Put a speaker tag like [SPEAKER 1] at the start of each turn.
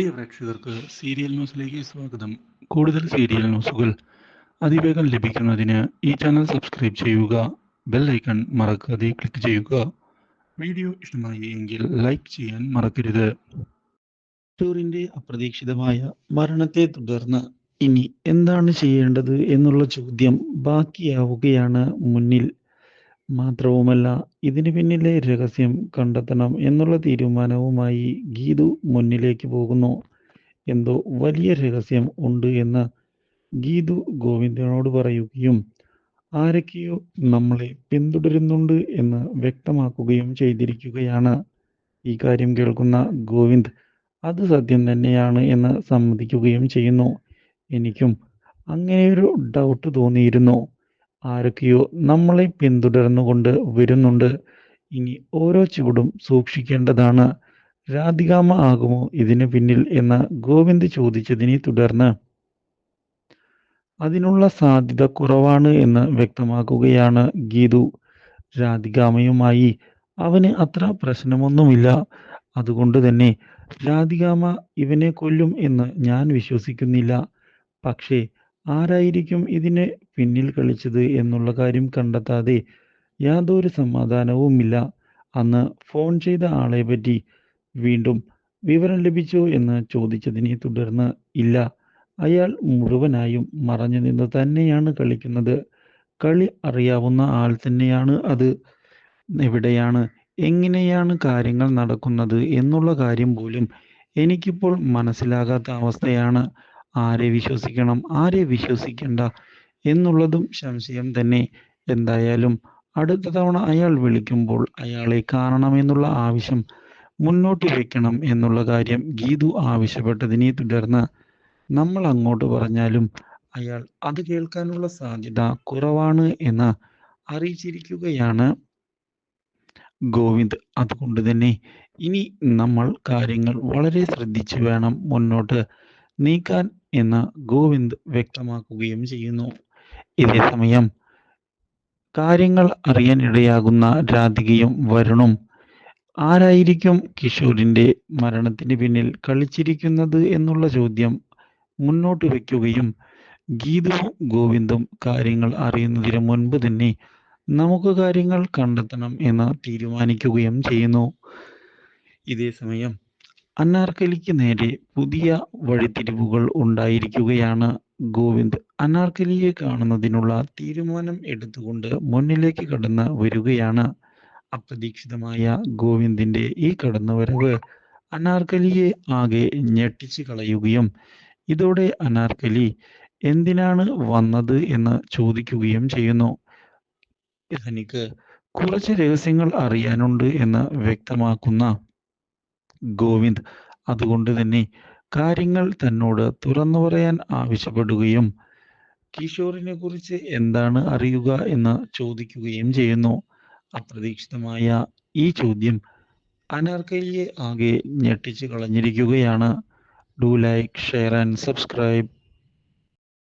[SPEAKER 1] പ്രിയ പ്രേക്ഷകർക്ക് സീരിയൽ ന്യൂസിലേക്ക് സ്വാഗതം. കൂടുതൽ സീരിയൽ ന്യൂസുകൾ അതിവേഗം ലഭിക്കുന്നതിന് ഈ ചാനൽ സബ്സ്ക്രൈബ് ചെയ്യുക ബെൽ ഐക്കൺ മറക്കാതെ ക്ലിക്ക് ചെയ്യുക. വീഡിയോ ഇഷ്ടമായി എങ്കിൽ ലൈക്ക് ചെയ്യാൻ മറക്കരുത്. ടൂറിന്റെ അപ്രതീക്ഷിതമായ മരണത്തെ തുടർന്ന് ഇനി എന്താണ് ചെയ്യേണ്ടത് എന്നുള്ള ചോദ്യം ബാക്കിയാവുകയാണ് മുന്നിൽ. മാത്രവുമല്ല ഇതിന് പിന്നിലെ രഹസ്യം കണ്ടെത്തണം എന്നുള്ള തീരുമാനവുമായി ഗീതു മുന്നിലേക്ക് പോകുന്നു. എന്തോ വലിയ രഹസ്യം ഉണ്ട് എന്ന് ഗീതു ഗോവിന്ദനോട് പറയുകയും ആരൊക്കെയോ നമ്മളെ പിന്തുടരുന്നുണ്ട് എന്ന് വ്യക്തമാക്കുകയും ചെയ്തിരിക്കുകയാണ്. ഈ കാര്യം കേൾക്കുന്ന ഗോവിന്ദ് അത് സത്യം തന്നെയാണ് എന്ന് സമ്മതിക്കുകയും ചെയ്യുന്നു. എനിക്കും അങ്ങനെയൊരു ഡൗട്ട് തോന്നിയിരുന്നു. ആരൊക്കെയോ നമ്മളെ പിന്തുടർന്നുകൊണ്ട് വരുന്നുണ്ട്. ഇനി ഓരോ ചുവടും സൂക്ഷിക്കേണ്ടതാണ്. രാധികാമ ആകുമോ ഇതിന് പിന്നിൽ എന്ന് ഗോവിന്ദ് ചോദിച്ചതിനെ തുടർന്ന് അതിനുള്ള സാധ്യത കുറവാണ് എന്ന് വ്യക്തമാക്കുകയാണ് ഗീതു. രാധികാമയുമായി അവന് അത്ര പ്രശ്നമൊന്നുമില്ല. അതുകൊണ്ട് തന്നെ രാധികാമ ഇവനെ കൊല്ലും എന്ന് ഞാൻ വിശ്വസിക്കുന്നില്ല. പക്ഷേ ആരായിരിക്കും ഇതിന് പിന്നിൽ കളിച്ചത് എന്നുള്ള കാര്യം കണ്ടെത്താതെ യാതൊരു സമാധാനവുമില്ല. അന്ന് ഫോൺ ചെയ്ത ആളെ പറ്റി വീണ്ടും വിവരം ലഭിച്ചോ എന്ന് ചോദിച്ചതിനെ തുടർന്ന് ഇല്ല. അയാൾ മുഴുവനായും മറഞ്ഞു നിന്ന് തന്നെയാണ് കളിക്കുന്നത്. കളി അറിയാവുന്ന ആൾ തന്നെയാണ് അത്. എവിടെയാണ് എങ്ങനെയാണ് കാര്യങ്ങൾ നടക്കുന്നത് എന്നുള്ള കാര്യം പോലും എനിക്കിപ്പോൾ മനസ്സിലാകാത്ത അവസ്ഥയാണ്. ആരെ വിശ്വസിക്കണം ആരെ വിശ്വസിക്കണ്ട എന്നുള്ളതും സംശയം തന്നെ. എന്തായാലും അടുത്ത തവണ അയാൾ വിളിക്കുമ്പോൾ അയാളെ കാണണമെന്നുള്ള ആവശ്യം മുന്നോട്ട് വെക്കണം എന്നുള്ള കാര്യം ഗീതു ആവശ്യപ്പെട്ടതിനെ തുടർന്ന് നമ്മൾ അങ്ങോട്ട് പറഞ്ഞാലും അയാൾ അത് കേൾക്കാനുള്ള സാധ്യത കുറവാണ് എന്ന് അറിയിച്ചിരിക്കുകയാണ് ഗോവിന്ദ്. അതുകൊണ്ട് തന്നെ ഇനി നമ്മൾ കാര്യങ്ങൾ വളരെ ശ്രദ്ധിച്ചു വേണം മുന്നോട്ട് നീക്കാൻ എന്ന് ഗോവിന്ദ് വ്യക്തമാക്കുകയും ചെയ്യുന്നു. ഇതേ സമയം കാര്യങ്ങൾ അറിയാനിടയാകുന്ന രാധികയും വരുണും ആരായിരിക്കും കിഷോറിന്റെ മരണത്തിന് പിന്നിൽ കളിച്ചിരിക്കുന്നത് എന്നുള്ള ചോദ്യം മുന്നോട്ട് വയ്ക്കുകയും ഗീതുവും ഗോവിന്ദും കാര്യങ്ങൾ അറിയുന്നതിന് മുൻപ് തന്നെ നമുക്ക് കാര്യങ്ങൾ കണ്ടെത്തണം എന്ന് തീരുമാനിക്കുകയും ചെയ്യുന്നു. ഇതേ സമയം അനാർക്കലിക്ക് നേരെ പുതിയ വഴിത്തിരിവുകൾ ഉണ്ടായിരിക്കുകയാണ്. ഗോവിന്ദ് അനാർക്കലിയെ കാണുന്നതിനുള്ള തീരുമാനം എടുത്തുകൊണ്ട് മുന്നിലേക്ക് കടന്ന് വരികയാണ്. അപ്രതീക്ഷിതമായ ഗോവിന്ദിന്റെ ഈ കടന്നുവരവ് അനാർക്കലിയെ ആകെ ഞെട്ടിച്ചു കളയുകയും ഇതോടെ അനാർക്കലി എന്തിനാണ് വന്നത് എന്ന് ചോദിക്കുകയും ചെയ്യുന്നു. തനിക്ക് കുറച്ച് രഹസ്യങ്ങൾ അറിയാനുണ്ട് എന്ന് വ്യക്തമാക്കുന്ന ഗോവിന്ദ് അതുകൊണ്ട് തന്നെ കാര്യങ്ങൾ തന്നോട് തുറന്നു പറയാൻ ആവശ്യപ്പെടുകയും കിഷോറിനെ കുറിച്ച് എന്താണ് അറിയുക എന്ന് ചോദിക്കുകയും ചെയ്യുന്നു. അപ്രതീക്ഷിതമായ ഈ ചോദ്യം അനാർക്കലിയെ ആകെ ഞെട്ടിച്ചു കളഞ്ഞിരിക്കുകയാണ്. Do like share and subscribe